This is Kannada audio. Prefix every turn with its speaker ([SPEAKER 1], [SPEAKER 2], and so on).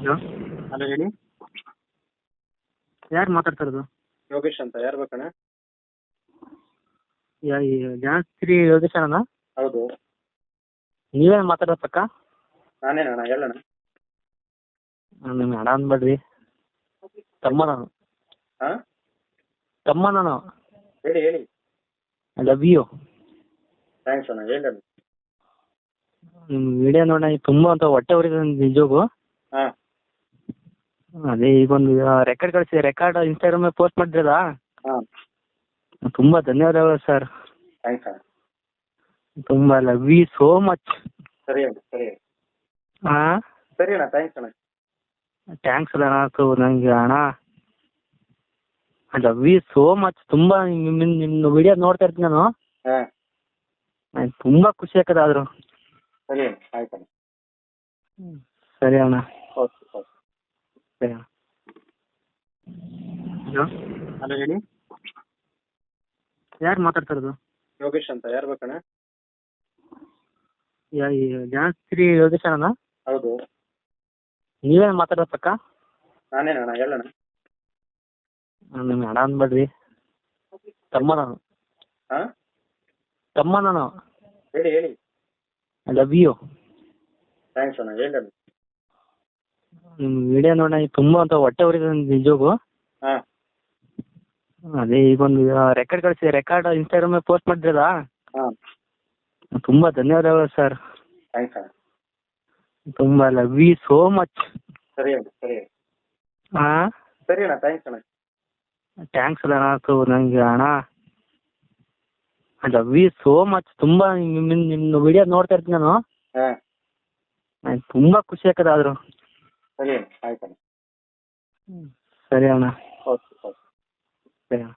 [SPEAKER 1] ಹಲೋ.
[SPEAKER 2] ಹಲೋ ಹೇಳಿ.
[SPEAKER 1] ಯಾರು ಮಾತಾಡ್ತಿರೋದು?
[SPEAKER 2] ಯೋಗೇಶ್ ಅಂತ. ಯಾರು ಬೇಕಣ್ಣ?
[SPEAKER 1] ಯಾ ಈ ಯೋಗೇಶ್ ಅಣ್ಣ
[SPEAKER 2] ಹೌದು.
[SPEAKER 1] ನೀವೇನು ಮಾತಾಡೋದು ಪಕ್ಕ?
[SPEAKER 2] ನಾನೇನಣ್ಣ ಹೇಳಣ್ಣ.
[SPEAKER 1] ನಿಮ್ಮ ಅಣ್ಣ ಅನ್ಬೇಡ್ರಿ. ತಮ್ಮ ನಾನು
[SPEAKER 2] ಹಾಂ?
[SPEAKER 1] ತಮ್ಮ ನಾನು
[SPEAKER 2] ಹೇಳಿ ಹೇಳಿ.
[SPEAKER 1] ಐ ಲವ್ ಯು
[SPEAKER 2] ಥ್ಯಾಂಕ್ಸ್ ಅಣ್ಣ ಹೇಳಣ್ಣ
[SPEAKER 1] ನಿಮ್ಮ ವಿಡಿಯೋ ನೋಡೋಣ ತುಂಬ ಅಂತ ಹೊಟ್ಟೆ ಉರಿತದೆ ನಿಜವಾಗೂ
[SPEAKER 2] ಹಾಂ.
[SPEAKER 1] ಅದೇ ಈಗ ಒಂದು ರೆಕಾರ್ಡ್ ಕಳಿಸಿ ರೆಕಾರ್ಡ್ ಇನ್ಸ್ಟಾಗ್ರಾಮ್ ಪೋಸ್ಟ್ ಮಾಡಿದ್ರಲ್ಲ?
[SPEAKER 2] ಹಾಂ.
[SPEAKER 1] ತುಂಬ ಧನ್ಯವಾದಗಳು ಸರ್
[SPEAKER 2] ಥ್ಯಾಂಕ್ಸ್ ಸರ್
[SPEAKER 1] ತುಂಬ ಲವ್ ಯು ಸೋ ಮಚ್
[SPEAKER 2] ಸರಿ ಅಣ್ಣ ಸರಿ ಅಣ್ಣ.
[SPEAKER 1] ಹಾಂ
[SPEAKER 2] ಸರಿ ಅಣ್ಣ ಥ್ಯಾಂಕ್ಸ್ ಅಣ್ಣ.
[SPEAKER 1] ಥ್ಯಾಂಕ್ಸ್ ಅಲ್ಲ ಅಣ್ಣ ಲವ್ ಯು ಸೋ ಮಚ್ ತುಂಬ ನಿಮ್ಮ ನಿಮ್ಮ ವಿಡಿಯೋ ನೋಡ್ತಾ ಇರ್ತೀನಿ ನಾನು.
[SPEAKER 2] ಹಾಂ.
[SPEAKER 1] ನಂಗೆ ತುಂಬ ಖುಷಿ ಆಗ್ತದೆ ಆದರೂ.
[SPEAKER 2] ಸರಿ ಅಣ್ಣ ಆಯ್ತು ಅಣ್ಣ
[SPEAKER 1] ಸರಿ ಅಣ್ಣ
[SPEAKER 2] ಓಕೆ ಓಕೆ
[SPEAKER 1] ಸರಿ ಅಣ್ಣ ಹಲೋ.
[SPEAKER 2] ಹಲೋ ಹೇಳಿ.
[SPEAKER 1] ಯಾರು ಮಾತಾಡ್ತಿರೋದು?
[SPEAKER 2] ಯೋಗೇಶ್ ಅಂತ. ಯಾರು ಬೇಕಣ್ಣ?
[SPEAKER 1] ಯಾ ಈ ಯೋಗೇಶ್ ಅಣ್ಣ
[SPEAKER 2] ಹೌದು.
[SPEAKER 1] ನೀವೇನು ಮಾತಾಡೋದು ಪಕ್ಕ
[SPEAKER 2] ನಾನೇನಣ್ಣ ಹೇಳಣ್ಣ.
[SPEAKER 1] ನಿಮ್ಮ ಅಣ್ಣ ಅನ್ಬೇಡ್ರಿ. ತಮ್ಮ ನಾನು
[SPEAKER 2] ಹಾಂ?
[SPEAKER 1] ತಮ್ಮ ನಾನು
[SPEAKER 2] ಹೇಳಿ ಹೇಳಿ.
[SPEAKER 1] ಐ ಲವ್ ಯು
[SPEAKER 2] ಥ್ಯಾಂಕ್ಸ್ ಅಣ್ಣ ಹೇಳಣ್ಣ
[SPEAKER 1] ನಿಮ್ಮ ವಿಡಿಯೋ ನೋಡೋಣ ತುಂಬ ಅಂತ ಹೊಟ್ಟೆ ಉರಿದ ನಿಜವಾಗೂ
[SPEAKER 2] ಹಾಂ.
[SPEAKER 1] ಅದೇ ಈಗ ಒಂದು ರೆಕಾರ್ಡ್ ಕಳಿಸಿ ರೆಕಾರ್ಡ್ ಇನ್ಸ್ಟಾಗ್ರಾಮಲ್ಲಿ ಪೋಸ್ಟ್ ಮಾಡಿದ್ರಲ್ಲ?
[SPEAKER 2] ಹಾಂ.
[SPEAKER 1] ತುಂಬ ಧನ್ಯವಾದಗಳು ಸರ್
[SPEAKER 2] ಥ್ಯಾಂಕ್ಸ್ ಸರ್
[SPEAKER 1] ತುಂಬ ಲವ್ ಯು ಸೋ ಮಚ್
[SPEAKER 2] ಸರಿ ಅಣ್ಣ ಸರಿ ಅಣ್ಣ.
[SPEAKER 1] ಹಾಂ
[SPEAKER 2] ಸರಿ ಅಣ್ಣ ಥ್ಯಾಂಕ್ಸ್ ಅಣ್ಣ.
[SPEAKER 1] ಥ್ಯಾಂಕ್ಸ್ ಅಲ್ಲ ನನಗೆ ಅಣ್ಣ ಲವ್ ಯು ಸೋ ಮಚ್ ತುಂಬಾ ನಿಮ್ಮ ನಿಮ್ಮ ವಿಡಿಯೋ ನೋಡ್ತಾ ಇರ್ತೀನಿ ನಾನು.
[SPEAKER 2] ಹಾಂ.
[SPEAKER 1] ನಂಗೆ ತುಂಬಾ ಖುಷಿ ಆಗ್ತದೆ ಆದರೂ.
[SPEAKER 2] ಸರಿ ಅಣ್ಣ ಆಯ್ತು ಅಣ್ಣ
[SPEAKER 1] ಸರಿ ಅಣ್ಣ.
[SPEAKER 2] ಓಕೆ ಓಕೆ
[SPEAKER 1] ಸರಿ ಅಣ್ಣ